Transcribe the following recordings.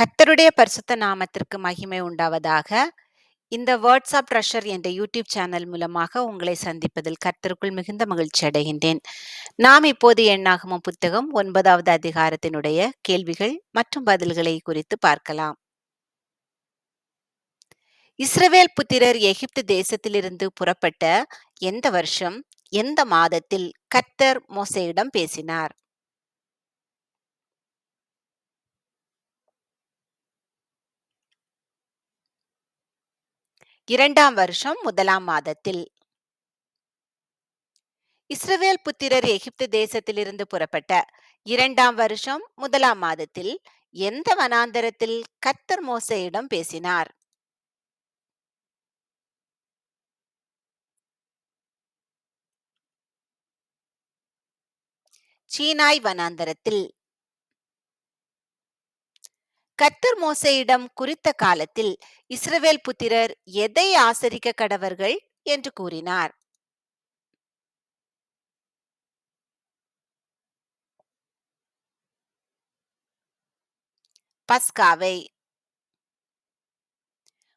கர்த்தருடைய பரிசுத்த நாமத்திற்கு மகிமை உண்டாவதாக. இந்த வாட்ஸ்அப் ரஷர் ட்ரெஷர் என்ற யூடியூப் சேனல் மூலமாக உங்களை சந்திப்பதில் கர்த்தருக்குள் மிகுந்த மகிழ்ச்சி அடைகின்றேன். நாம் இப்போது எண்ணாகமம் புத்தகம் ஒன்பதாவது அதிகாரத்தினுடைய கேள்விகள் மற்றும் பதில்களை குறித்து பார்க்கலாம். இஸ்ரவேல் புத்திரர் எகிப்து தேசத்திலிருந்து புறப்பட்ட எந்த வருஷம், எந்த மாதத்தில் கர்த்தர் மோசேயிடம் பேசினார்? இரண்டாம் வருஷம் முதலாம் மாதத்தில். இஸ்ரவேல் புத்திரர் எகிப்து தேசத்திலிருந்து புறப்பட்ட இரண்டாம் வருஷம் முதலாம் மாதத்தில் எந்த வனாந்தரத்தில் கத்தர் மோசையிடம் பேசினார்? சீனாய் வனாந்தரத்தில். கர்த்தர் மோசையிடம் குறித்த காலத்தில் இஸ்ரவேல் புத்திரர் எதை ஆசரிக்க கடவர்கள் என்று கூறினார்? பஸ்காவை.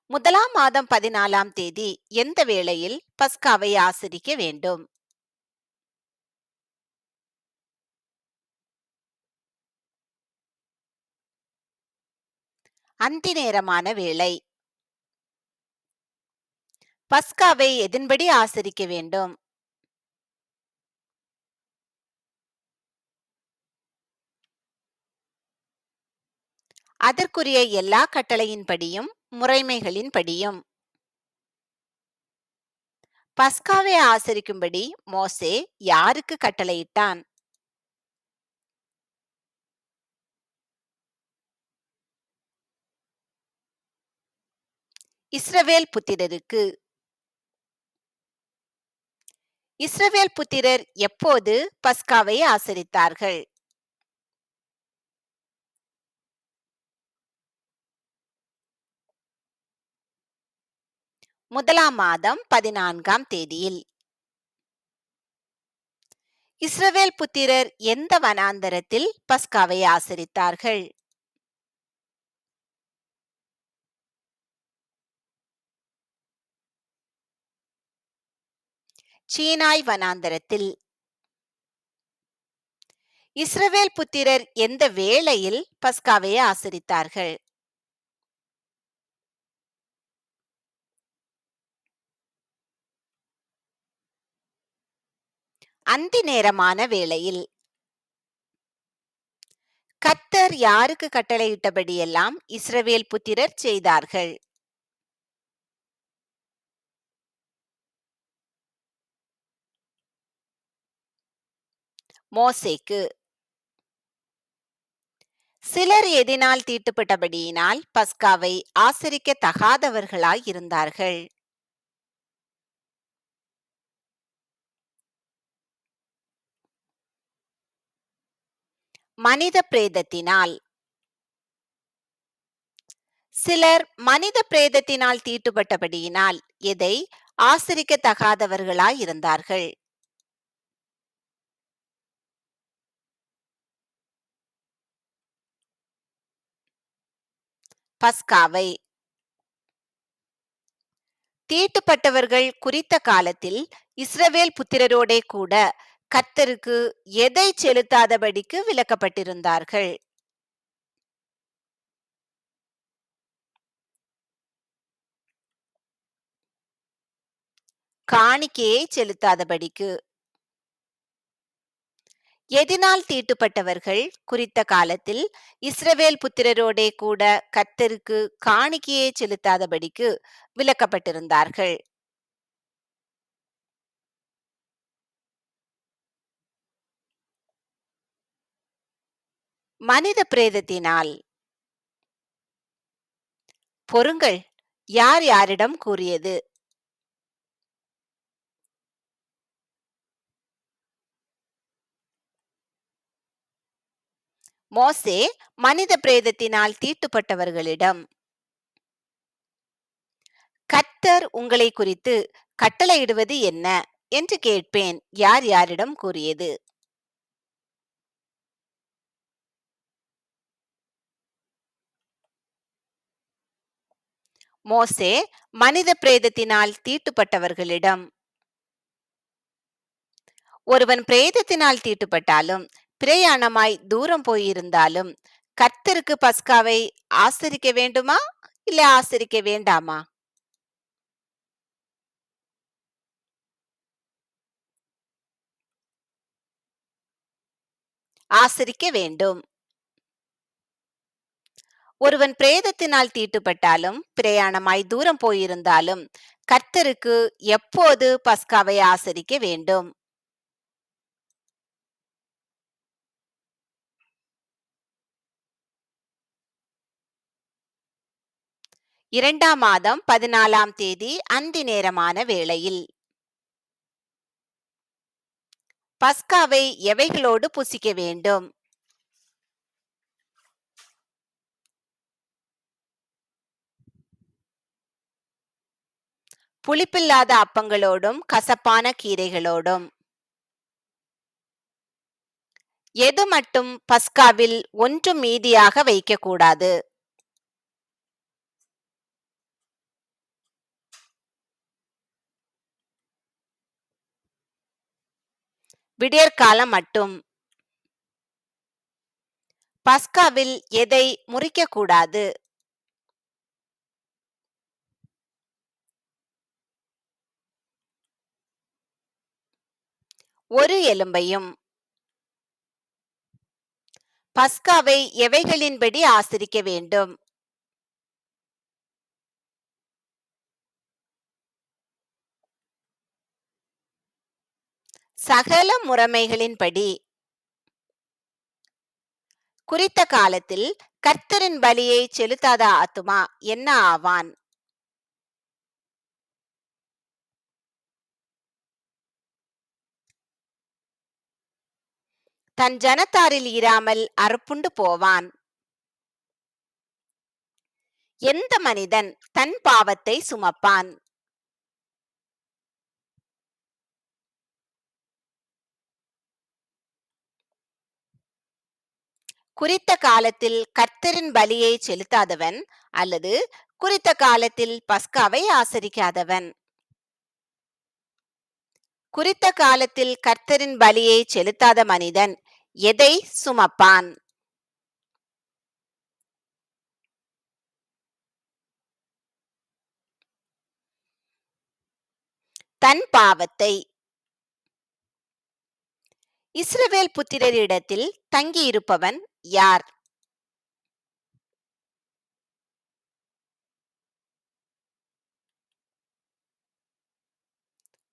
முதலாம் மாதம் பதினாலாம் தேதி எந்த வேளையில் பஸ்காவை ஆசரிக்க வேண்டும்? அந்தி நேரமான வேளை. பஸ்காவை எதன்படி ஆசரிக்க வேண்டும்? அதற்குரிய எல்லா கட்டளையின்படியும் முறைமைகளின்படியும். பஸ்காவை ஆசரிக்கும்படி மோசே யாருக்கு கட்டளையிட்டான்? இஸ்ரவேல் புத்திரருக்கு. இஸ்ரவேல் புத்திரர் எப்போது பஸ்காவை ஆசரித்தார்கள்? முதலாம் மாதம் பதினான்காம் தேதியில். இஸ்ரவேல் புத்திரர் எந்த வனாந்தரத்தில் பஸ்காவை ஆசரித்தார்கள்? சீனாய் வனாந்தரத்தில். இஸ்ரவேல் புத்திரர் எந்த வேளையில் பஸ்காவை ஆசரித்தார்கள்? அந்தி நேரமான வேளையில். கத்தர் யாருக்கு கட்டளையிட்டபடியெல்லாம் இஸ்ரவேல் புத்திரர் செய்தார்கள்? மோசேக்கு. சிலர் எதினால் தீட்டுப்பட்டபடியினால் பஸ்காவை ஆசரிக்க தகாதவர்களாய் இருந்தார்கள்? மனித பிரேதத்தினால். சிலர் மனித பிரேதத்தினால் தீட்டுப்பட்டபடியினால் எதை ஆசரிக்க தகாதவர்களாய் இருந்தார்கள்? பஸ்காவை. தீட்டுப்பட்டவர்கள் குறித்த காலத்தில் இஸ்ரவேல் புத்திரரோடே கூட கர்த்தருக்கு எதை செலுத்தாதபடிக்கு விலக்கப்பட்டிருந்தார்கள்? காணிக்கையை செலுத்தாதபடிக்கு. எதினால் தீட்டுப்பட்டவர்கள் குறித்த காலத்தில் இஸ்ரவேல் புத்திரரோடே கூட கர்த்தருக்கு காணிக்கையை செலுத்தாதபடிக்கு விலக்கப்பட்டிருந்தார்கள்? மனித பிரேதத்தினால். பொறுங்கள் யார் யாரிடம் கூறியது? மோசே மனித பிரேதத்தினால் தீட்டுப்பட்டவர்களிடம். கர்த்தர் உங்களை குறித்து கட்டளையிடுவது என்ன என்று கேட்பேன் யார் யாரிடம் கூறியது? மோசே மனித பிரேதத்தினால் தீட்டுப்பட்டவர்களிடம் ஒருவன் பிரேதத்தினால் தீட்டுப்பட்டாலும் பிரயாணமாய் தூரம் போயிருந்தாலும் கர்த்தருக்கு பஸ்காவை ஆசரிக்க வேண்டுமா? இல்ல ஆசரிக்க வேண்டாமா? ஆசரிக்க வேண்டும். ஒருவன் பிரேதத்தினால் தீட்டுப்பட்டாலும் பிரயாணமாய் தூரம் போயிருந்தாலும் கர்த்தருக்கு எப்போது பஸ்காவை ஆசரிக்க வேண்டும்? இரண்டாம் மாதம் பதினாலாம் தேதி அந்தி நேரமான வேளையில். பஸ்காவை எவைகளோடு புசிக்க வேண்டும்? புளிப்பில்லாத அப்பங்களோடும் கசப்பான கீரைகளோடும். எது மட்டும் பஸ்காவில் ஒன்றும் மீதியாக வைக்கக்கூடாது? விடியற்காலம் மட்டும். பஸ்காவில் எதை முறிக்கக்கூடாது? ஒரு எலும்பையும். பஸ்காவை எவைகளின்படி ஆசரிக்க வேண்டும்? சகல முறைமைகளின்படி குறித்த காலத்தில் கர்த்தரின் பலியை செலுத்தாத ஆத்துமா? என்ன ஆவான்? தன் ஜனத்தாரில் இராமல் அறுப்புண்டு போவான். எந்த மனிதன் தன் பாவத்தை சுமப்பான்? குறித்த காலத்தில் கர்த்தரின் பலியை செலுத்தாதவன் அல்லது குறித்த காலத்தில் பஸ்காவை ஆசரிக்காதவன். குறித்த காலத்தில் கர்த்தரின் பலியை செலுத்தாத மனிதன் எதை சுமப்பான்? தன் பாவத்தை. இஸ்ரவேல் புத்திரரிடத்தில் தங்கியிருப்பவன் யார்?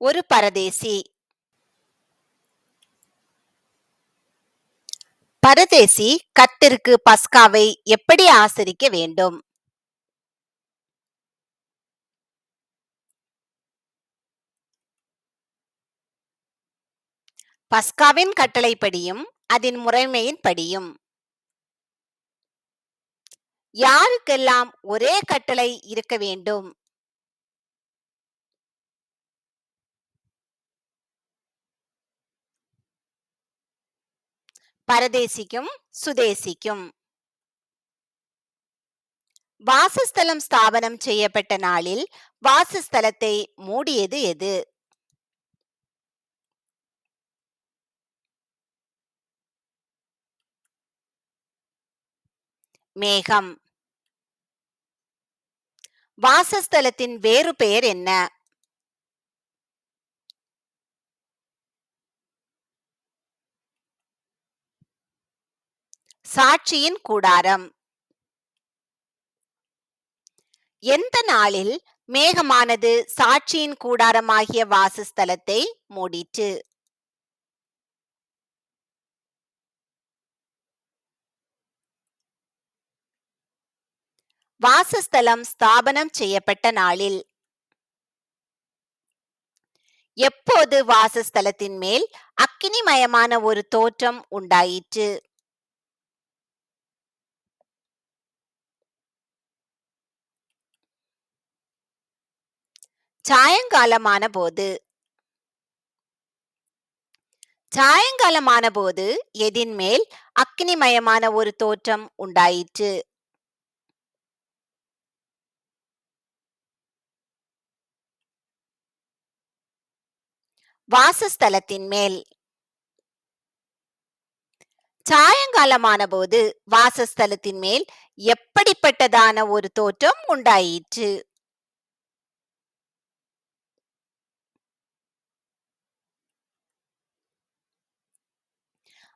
ஒரு பரதேசி. பரதேசி கத்திற்கு பஸ்காவை எப்படி ஆசரிக்க வேண்டும்? பஸ்காவின் கட்டளைப்படியும் அதன் முறைமையின்படியும். யாருக்கெல்லாம் ஒரே கட்டளை இருக்க வேண்டும்? பரதேசிக்கும் சுதேசிக்கும். வாசஸ்தலம் ஸ்தாபனம் செய்யப்பட்ட நாளில் வாசஸ்தலத்தை மூடியது எது? மேகம். வாசஸ்தலத்தின் வேறு பெயர் என்ன? சாட்சியின் கூடாரம். எந்த நாளில் மேகமானது சாட்சியின் கூடாரமாகிய வாசஸ்தலத்தை மூடிற்று? வாசஸ்தலம் ஸ்தாபனம் செய்யப்பட்ட நாளில். எப்போது வாசஸ்தலத்தின் மேல் அக்கினிமயமான ஒரு தோற்றம் உண்டாயிற்று? சாயங்காலமான போது. சாயங்காலமான போது எதின் மேல் அக்னிமயமான ஒரு தோற்றம் உண்டாயிற்று? வாசஸ்தலத்தின் மேல். சாயங்காலமான போது வாசஸ்தலத்தின் மேல் எப்படிப்பட்டதான ஒரு தோற்றம் உண்டாயிற்று?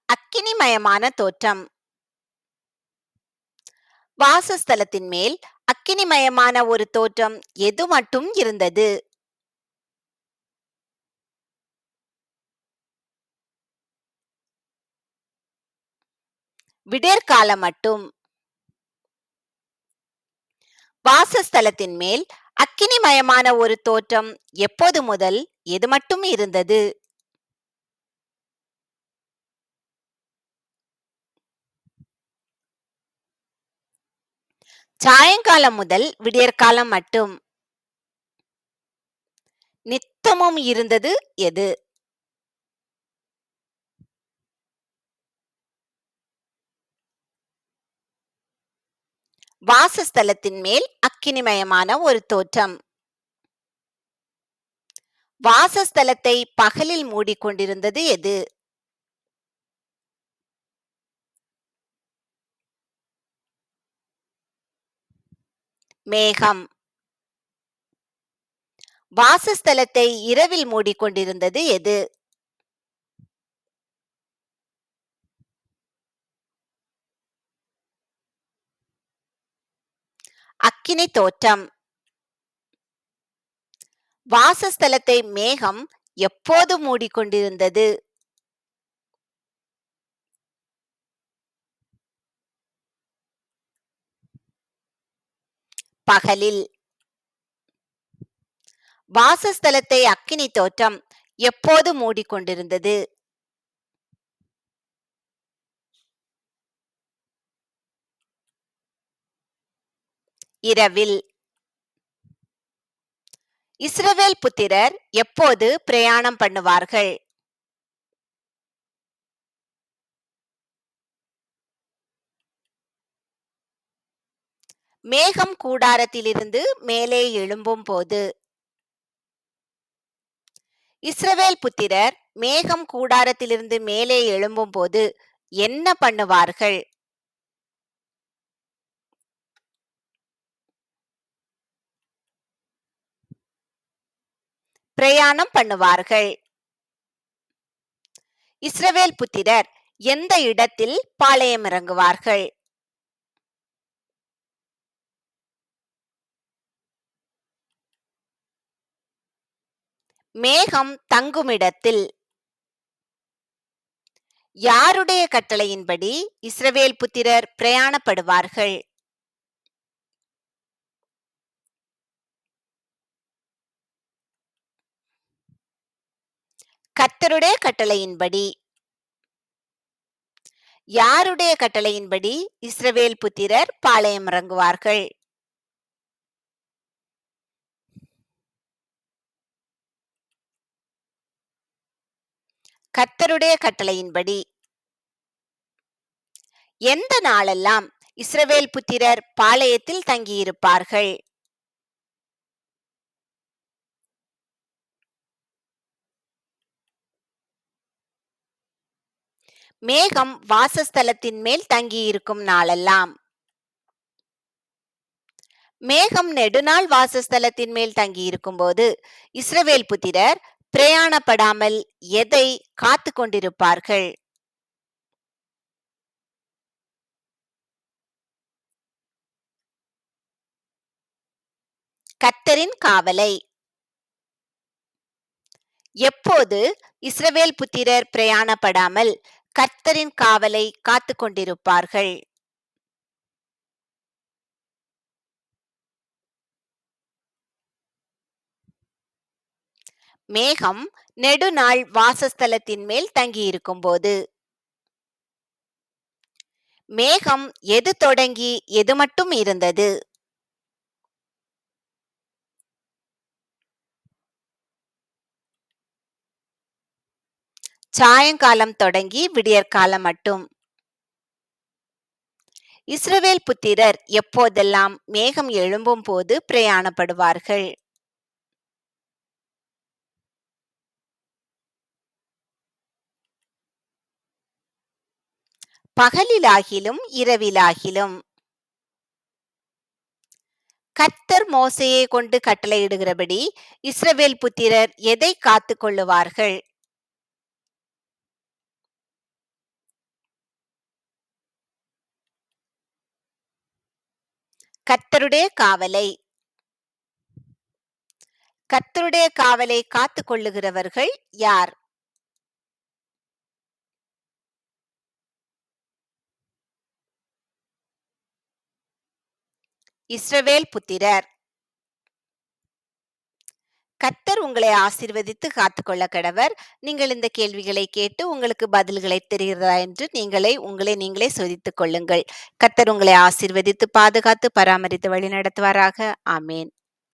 அக்கினிமயமான தோற்றம். வாசஸ்தலத்தின் மேல் அக்கினிமயமான ஒரு தோற்றம் எது மட்டும் இருந்தது? விடேர்காலம் மட்டும். வாசஸ்தலத்தின் மேல் அக்கினிமயமான ஒரு தோற்றம் எப்போது முதல் எது மட்டும் இருந்தது? சாயங்காலம் முதல் விடியற்காலம் மட்டும். நித்தமும் இருந்தது எது? வாசஸ்தலத்தின் மேல் அக்கினிமயமான ஒரு தோற்றம். வாசஸ்தலத்தை பகலில் மூடிக்கொண்டிருந்தது எது? மேகம். வாசஸ்தலத்தை இரவில் மூடிக்கொண்டிருந்தது எது? அக்கினி தோற்றம். வாசஸ்தலத்தை மேகம் எப்போது மூடிக்கொண்டிருந்தது? பகலில். வாசஸ்தலத்தை அக்கினி தோற்றம் எப்போது மூடிக்கொண்டிருந்தது? இரவில். இஸ்ரவேல் புத்திரர் எப்போது பிரயாணம் பண்ணுவார்கள்? மேகம் கூடாரத்திலிருந்து மேலே எழும்பும் போது. இஸ்ரவேல் புத்திரர் மேகம் கூடாரத்திலிருந்து மேலே எழும்பும் போது என்ன பண்ணுவார்கள்? பிரயாணம் பண்ணுவார்கள். இஸ்ரவேல் புத்திரர் எந்த இடத்தில் பாளையம் இறங்குவார்கள்? மேகம் தங்குமிடத்தில். யாருடைய கட்டளையின்படி இஸ்ரவேல் புத்திரர் பிரயாணப்படுவார்கள்? கர்த்தருடைய கட்டளையின்படி. யாருடைய கட்டளையின்படி இஸ்ரவேல் புத்திரர் பாளையம் இறங்குவார்கள்? கர்த்தருடைய கட்டளையின்படி. எந்த நாளெல்லாம் இஸ்ரவேல் புத்திரர் பாளையத்தில் தங்கியிருப்பார்கள்? மேகம் வாசஸ்தலத்தின் மேல் தங்கியிருக்கும் நாளெல்லாம். மேகம் நெடுநாள் வாசஸ்தலத்தின் மேல் தங்கியிருக்கும் போது இஸ்ரவேல் புத்திரர் பிரயாணப்படாமல் எதை காத்து கொண்டிருப்பார்கள்? கத்தரின் காவலை. எப்போது இஸ்ரவேல் புத்திரர் பிரயாணப்படாமல் கர்த்தரின் காவலை காத்து கொண்டிருப்பார்கள் மேகம் நெடுநாள் வாசஸ்தலத்தின் மேல் தங்கியிருக்கும் போது மேகம் எது தொடங்கி எது மட்டும் இருந்தது? சாயங்காலம் தொடங்கி விடியற்காலம் மட்டும். இஸ்ரவேல் புத்திரர் எப்போதெல்லாம் மேகம் எழும்பும் போது பிரயாணப்படுவார்கள்? பகலிலாகிலும் இரவிலாகிலும். கர்த்தர் மோசையை கொண்டு கட்டளையிடுகிறபடி இஸ்ரவேல் புத்திரர் எதை காத்து கொள்ளுவார்கள்? கத்தருடைய காவலை. கத்தருடைய காவலை காத்து கொள்ளுகிறவர்கள் யார்? இஸ்ரவேல் புத்திரர். கர்த்தர் உங்களை ஆசீர்வதித்து காத்துக்கொள்ள கடவர். நீங்கள் இந்த கேள்விகளை கேட்டு உங்களுக்கு பதில்களை தெரிகிறதா என்று நீங்களே உங்களை நீங்களே சோதித்துக் கொள்ளுங்கள். கர்த்தர் உங்களை ஆசிர்வதித்து பாதுகாத்து பராமரித்து வழி நடத்துவாராக ஆமேன்.